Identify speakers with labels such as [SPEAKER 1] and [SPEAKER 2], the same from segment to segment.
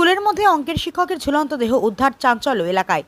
[SPEAKER 1] স্কুলের মধ্যে অঙ্কের শিক্ষকের ঝুলন্ত দেহ উদ্ধার চাঞ্চল্য এলাকায়।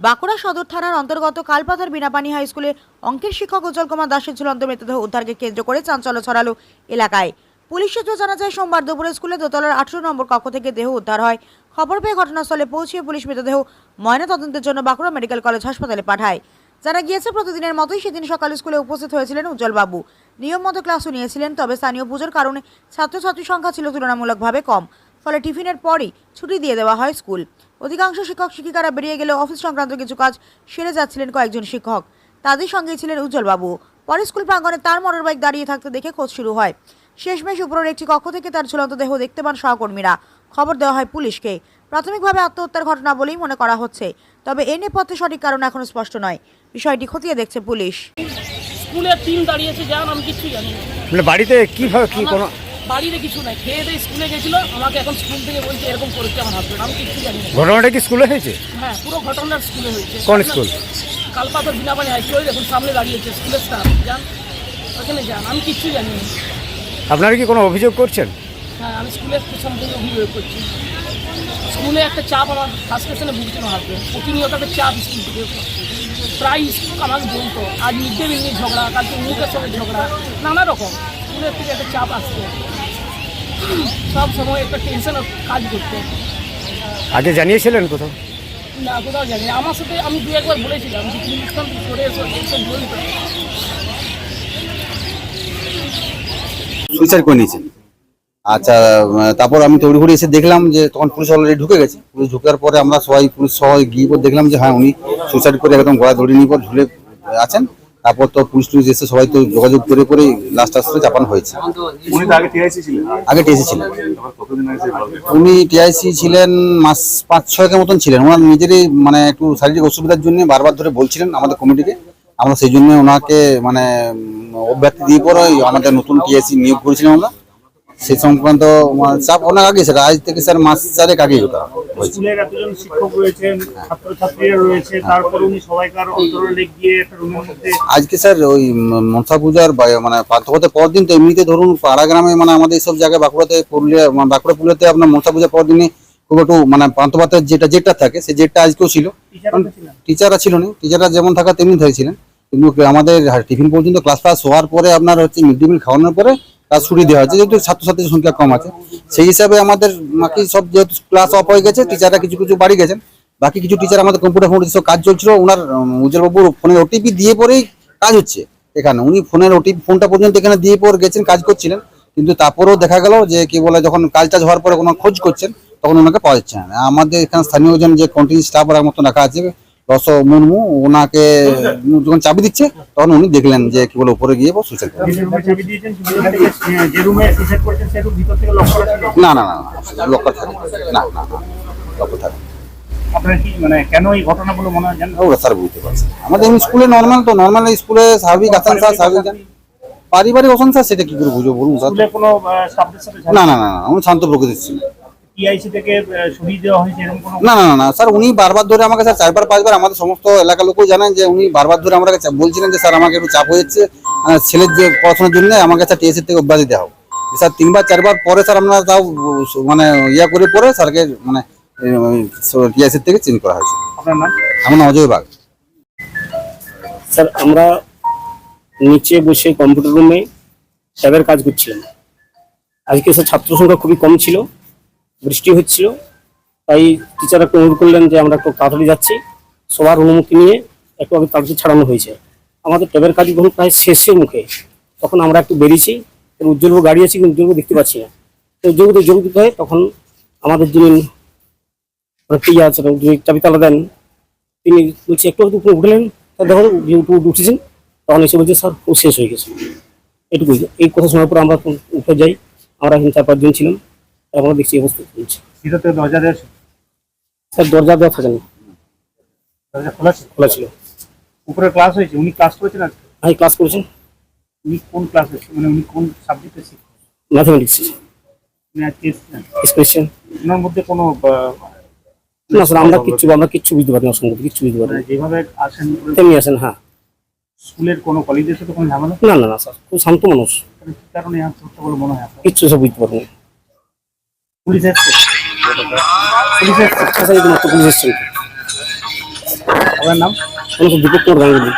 [SPEAKER 1] বাঁকুড়া সদর থানার অন্তর্গত কালপাতার বিনাপানি হাই স্কুলে অঙ্কের শিক্ষক উজ্জ্বল কুমার দাসের ঝুলন্ত মৃতদেহ উদ্ধারকে কেন্দ্র করে চাঞ্চল্য ছড়ালো এলাকায়। পুলিশ সূত্রে জানা যায়, সোমবার দুপুরে স্কুলে দোতলার আঠারো নম্বর কক্ষ থেকে দেহ উদ্ধার হয়। খবর পেয়ে ঘটনাস্থলে পৌঁছে পুলিশ মৃতদেহ ময়নাতদন্তের জন্য বাঁকুড়া মেডিকেল কলেজ হাসপাতালে পাঠায়। যারা গিয়েছে, প্রতিদিনের মতোই সেদিন সকালে স্কুলে উপস্থিত হয়েছিলেন উজ্জ্বল বাবু। নিয়ম মতো ক্লাসও নিয়েছিলেন, তবে স্থানীয় পুজোর কারণে ছাত্রছাত্রীর সংখ্যা ছিল তুলনামূলকভাবে কম। ফলে টিফিনের পরই ছুটি দিয়ে দেওয়া হয় স্কুল। অধিকাংশ শিক্ষক শিক্ষিকারা বেরিয়ে গেলে অফিস সংক্রান্ত কিছু কাজ সেরে যাচ্ছিলেন কয়েকজন শিক্ষক। তাদের সঙ্গে ছিলেন উজ্জ্বল বাবু পরে স্কুল প্রাঙ্গণে তার মোটর বাইক দাঁড়িয়ে থাকতে দেখে খোঁজ শুরু হয়। শেষমেশ উপরের একটি কক্ষ থেকে তার ঝুলন্ত দেহ দেখতে পান সহকর্মীরা। খবর দেওয়া হয় পুলিশকে। প্রাথমিকভাবে আত্মহত্যার ঘটনা বলেই মনে করা হচ্ছে তবে এ নেপথ্যে সঠিক কারণ এখনও স্পষ্ট নয়। বিষয়টি খতিয়ে দেখছে পুলিশ।
[SPEAKER 2] স্কুলের টিম দাঁড়িয়েছে যান আমি জানি না।
[SPEAKER 3] মানে বাড়িতে কীভাবে কি কোনো
[SPEAKER 2] বাড়িতে কিছু নাই। খেয়ে দিয়ে স্কুলে গেছিল আমাকে এখন স্কুল থেকে বলছে এরকম করেছে আমার হাজবেন্ড আমি কিচ্ছু জানি না।
[SPEAKER 3] ঘটনাটা কি স্কুলে হয়েছে?
[SPEAKER 2] হ্যাঁ পুরো ঘটনার স্কুলে হয়েছে।
[SPEAKER 3] কোন school?
[SPEAKER 2] Kalpata Binapani high school দেখুন সামনে দাঁড়িয়েছে স্কুলের স্টাফ যান। ওখানে যান আমি কিচ্ছু জানি না।
[SPEAKER 3] আপনারা কি কোনো অভিযোগ করছেন?
[SPEAKER 2] হ্যাঁ আমি স্কুলের সম্পর্কে অভিযোগ করছি। স্কুলে একটা চাপ আমার ফ্রাস্ট্রেশনে ভুগছিল হাজবেন্ড প্রতিনিয়ত একটা চাপ স্কুল থেকে প্রায় স্কুল আমাকে বলতো আজ মিড ডে মিল নিয়ে ঝগড়া কালকে মুখের সঙ্গে ঝগড়া। নানা রকম। স্কুলের থেকে একটা চাপ আসতো সব সময় একটা টেনশন কাজ করতো।
[SPEAKER 3] আগে জানিয়েছিলেন কোথাও?
[SPEAKER 2] না কোথাও জানি আমার সাথে আমি দু একবার বলেছিলাম যে তুমি ইসলাম করে এসো এইসব বলতো
[SPEAKER 4] সুইসাইড করে নিয়েছেন? আচ্ছা তারপর আমি তড়ি ঘুরে এসে দেখলাম যে তখন পুলিশ অলরেডি ঢুকে গেছে। পুলিশ ঢুকার পরে আমরা সবাই পুলিশ সবাই গিয়ে পর দেখলাম যে হ্যাঁ উনি সুইসাইড করে একদম গলা দড়ি নিয়ে পর ঝুলে আছেন। তারপর তো পুলিশ টুলিশ এসে সবাই তো যোগাযোগ করে করে লাস্ট আসলে চাপানো হয়েছে।
[SPEAKER 5] আগে টিআইসি ছিলেন।
[SPEAKER 4] আগে
[SPEAKER 5] আগে
[SPEAKER 4] উনি টিআইসি ছিলেন মাস পাঁচ ছয়েকের মতন ছিলেন। ওনার নিজেরই মানে একটু শারীরিক অসুবিধার জন্য বারবার ধরে বলছিলেন আমাদের কমিটিকে। আমরা সেই জন্য ওনাকে মানে অব্যাহতি দিয়ে পরে আমাদের নতুন টিআইসি নিয়োগ করেছিলাম আমরা। সেই সংক্রান্ত মানে চাপ অনেক আগে স্যার আজ থেকে স্যার মাস চারেক আগেই ওটা।
[SPEAKER 5] স্কুলের এতজন শিক্ষক রয়েছেন ছাত্রছাত্রীরা রয়েছে তারপরে উনি সবাইকার অন্তরে গিয়ে একটা রুমের মধ্যে
[SPEAKER 4] আজকে স্যার ওই মনসা পূজার মানে পার্থক্যতে পর দিন তো এমনিতে ধরুন পাড়া গ্রামে মানে আমাদের এইসব জায়গায় বাঁকুড়াতে পুরুলিয়া বাঁকুড়া পুরুলিয়াতে আপনার মনসা পূজার পর দিনে খুব একটু মানে পান্থপাতের যেটা যেটা থাকে সেই জেটটা আজকেও ছিল।
[SPEAKER 5] টিচাররা
[SPEAKER 4] ছিল না টিচাররা যেমন থাকা তেমনি থাকছিলেন কিন্তু আমাদের টিফিন পর্যন্ত ক্লাস ক্লাস হওয়ার পরে আপনার হচ্ছে মিড ডে মিল খাওয়ানোর পরে ক্লাস ছুটি দেওয়া হয়েছে, যেহেতু ছাত্রছাত্রীর সংখ্যা কম আছে। সেই হিসাবে আমাদের বাকি সব যেহেতু ক্লাস অফ হয়ে গেছে টিচাররা কিছু কিছু বাড়ি গেছেন। বাকি কিছু টিচার আমাদের কম্পিউটার ফোন সব কাজ চলছিল ওনার উজ্জ্বলবাবুর ফোনের ওটিপি দিয়ে পরেই কাজ হচ্ছে এখানে। উনি ফোনের ওটিপি ফোনটা পর্যন্ত এখানে দিয়ে পর গেছেন, কাজ করছিলেন। কিন্তু তারপরেও দেখা গেল যে কি বলে, যখন কাজ টাজ হওয়ার পরে কোনো খোঁজ করছেন, তখন ওনাকে পাওয়া যাচ্ছে না। আমাদের এখানে স্থানীয় যে কন্টিনিউ স্টাফ মতো রাখা আছে রস মুর্মু ওনাকে যখন চাবি দিচ্ছে তখন উনি দেখলেন যে কি বলে উপরে গিয়ে সুইসাইড করে না না না না লক্ষ্য থাকে না। না না লক্ষ্য থাকে
[SPEAKER 5] মানে
[SPEAKER 4] আমাদের স্কুলে নর্মাল তো নর্মাল স্কুলে স্বাভাবিক আছেন স্যার স্বাভাবিক পারিবারিক অশান্তি স্যার সেটা কি করে বুঝব বলুন স্যার? না না না উনি শান্ত প্রকৃতির ছিল
[SPEAKER 5] টিআইসি থেকে আহ, সরিয়ে দেওয়া হয়েছে এরকম কোনো
[SPEAKER 4] না না না স্যার উনি বারবার ধরে আমাকে স্যার চারবার পাঁচবার আমাদের সমস্ত এলাকার লোকও জানেন যে উনি বারবার ধরে বলছিলেন যে স্যার আমাকে একটু চাপ হয়েছে আহ, ছেলের যে পড়াশোনার জন্য আমাকে স্যার টিএসসি থেকে অব্যাহতি দেওয়া হোক। স্যার তিনবার চারবার পরে স্যার আমরা তাও মানে ইয়া করে পরে স্যারকে মানে থেকে চেঞ্জ করা হয়েছে।
[SPEAKER 5] আপনার নাম?
[SPEAKER 4] আমার নাম অজয় বাগ।
[SPEAKER 6] স্যার আমরা নিচে বসে কম্পিউটার রুমে ট্যাবের কাজ করছিলাম। আজকে স্যার ছাত্র সংখ্যা খুবই কম ছিল। বৃষ্টি হচ্ছিল, তাই টিচার একটু অনুরোধ করলেন যে আমরা একটু তাড়াতাড়ি যাচ্ছি। সবার অনুমতি নিয়ে একটু আগে তাড়াতাড়ি ছাড়ানো হয়েছে। আমাদের ট্যাবের কাজ যখন প্রায় শেষের মুখে, তখন আমরা একটু বেরিয়েছি। এবার উজ্জ্বলবাবু গাড়ি আছে কিন্তু উজ্জ্বলবাবু দেখতে পাচ্ছি না। তো উজ্জ্বলবাবু যোগ দিতে হয়, তখন আমাদের যিনি মানে পিয়া আছেন যিনি চাবি তালা দেন, তিনি বলছি, একটু একটু উঠলেন, তা উঠে উঠেছেন। তখন এসে বলছে, স্যার ও শেষ হয়ে গেছে। এটুকুই এই কথা শোনার পর আমরা উঠে যাই। আমরা এখানে চার পাঁচজন ছিলাম। আমরা দেখছি অবস্থা চলছে।
[SPEAKER 5] ভিতর দরজা দেওয়া ছিল?
[SPEAKER 6] স্যার দরজা দেওয়া থাকে না।
[SPEAKER 5] দরজা খোলা ছিল?
[SPEAKER 6] খোলা ছিল।
[SPEAKER 5] উপরে ক্লাস হয়েছে? উনি ক্লাস করেছেন আজকে?
[SPEAKER 6] ভাই ক্লাস করেছেন।
[SPEAKER 5] উনি কোন ক্লাসে মানে উনি কোন সাবজেক্টে শিক্ষক
[SPEAKER 6] ম্যাথামেটিক্স
[SPEAKER 5] উনি আজকে এসেছিলেন
[SPEAKER 6] এক্সপ্রেশন
[SPEAKER 5] ওনার মধ্যে কোনো
[SPEAKER 6] না স্যার আমরা কিচ্ছু আমরা কিচ্ছু বুঝতে পারি না অসংগত কিচ্ছু বুঝতে পারি
[SPEAKER 5] মানে
[SPEAKER 6] না
[SPEAKER 5] যেভাবে আসেন
[SPEAKER 6] তেমনি আসেন হ্যাঁ।
[SPEAKER 5] স্কুলের কোনো কলেজের সাথে কোনো ঝামেলা?
[SPEAKER 6] না না না স্যার খুব শান্ত মানুষ।
[SPEAKER 5] কারণে আত্মহত্যা বলে মনে হয়?
[SPEAKER 6] কিচ্ছু সব বুঝতে পারি না।
[SPEAKER 5] পুলিশ
[SPEAKER 6] কাছাকাছি পুলিশ
[SPEAKER 3] আপনার নাম
[SPEAKER 6] কোনো কুমার গাঙ্গুলি